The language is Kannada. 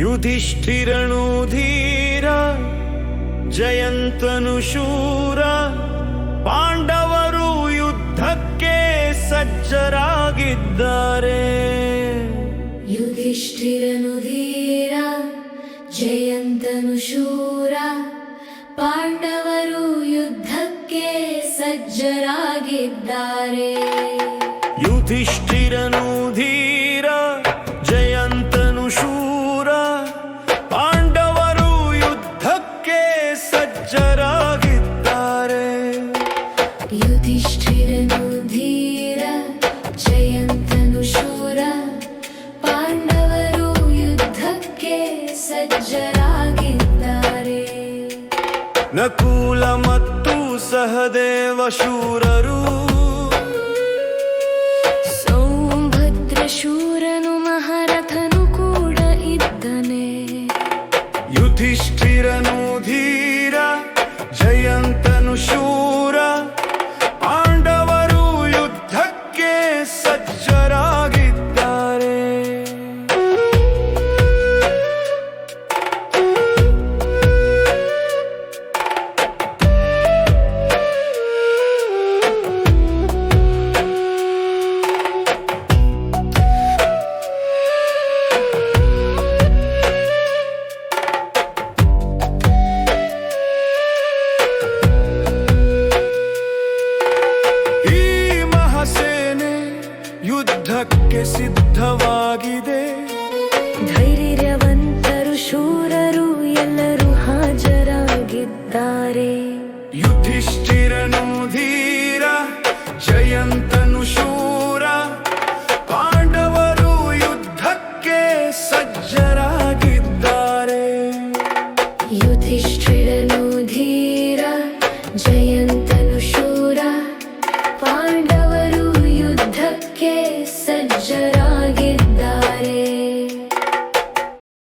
ಯುಧಿಷ್ಠಿರನು ಧೀರ ಜಯಂತನು ಶೂರ ಪಾಂಡವರು ಯುದ್ಧಕ್ಕೆ ಸಜ್ಜರಾಗಿದ್ದಾರೆ. ಯುಧಿಷ್ಠಿರನು ಧೀರ ಜಯಂತನು ಶೂರ ಪಾಂಡವರು ಯುದ್ಧಕ್ಕೆ ಸಜ್ಜರಾಗಿದ್ದಾರೆ. ಯುಧಿಷ್ಠಿರನು ಸಜ್ಜರಾಗಿದ್ದಾರೆ. ಯುಧಿಷ್ಠಿರನು ಧೀರ ಜಯಂತನು ಶೂರ. ಪಾಂಡವರು ಯುದ್ಧಕ್ಕೆ ಸಜ್ಜರಾಗಿದ್ದಾರೆ. ನಕುಲ ಮತ್ತು ಸಹದೇವ ಶೂರರು. ಸೌಭದ್ರ ಶೂರನು ಮಹಾರಥನು ಕೂಡ ಇದ್ದನೆ. ಯುಧಿಷ್ಠಿರನು ಯುದ್ಧಕ್ಕೆ ಸಿದ್ಧವಾಗಿದೆ. ಧೈರ್ಯವಂತರು ಶೂರರು ಎಲ್ಲರೂ ಹಾಜರಾಗಿದ್ದಾರೆ. ಯುಧಿಷ್ಠಿರನು ಧೀರ ಜಯಂತನು ಶೂರ. ಪಾಂಡವರು ಯುದ್ಧಕ್ಕೆ ಸಜ್ಜರಾಗಿದ್ದಾರೆ. ಯುಧಿಷ್ಠಿರನು ಧೀರ ಜಯಂತನು ಪಾಂಡವರು ಯುದ್ಧಕ್ಕೆ ಸಜ್ಜರಾಗಿದ್ದಾರೆ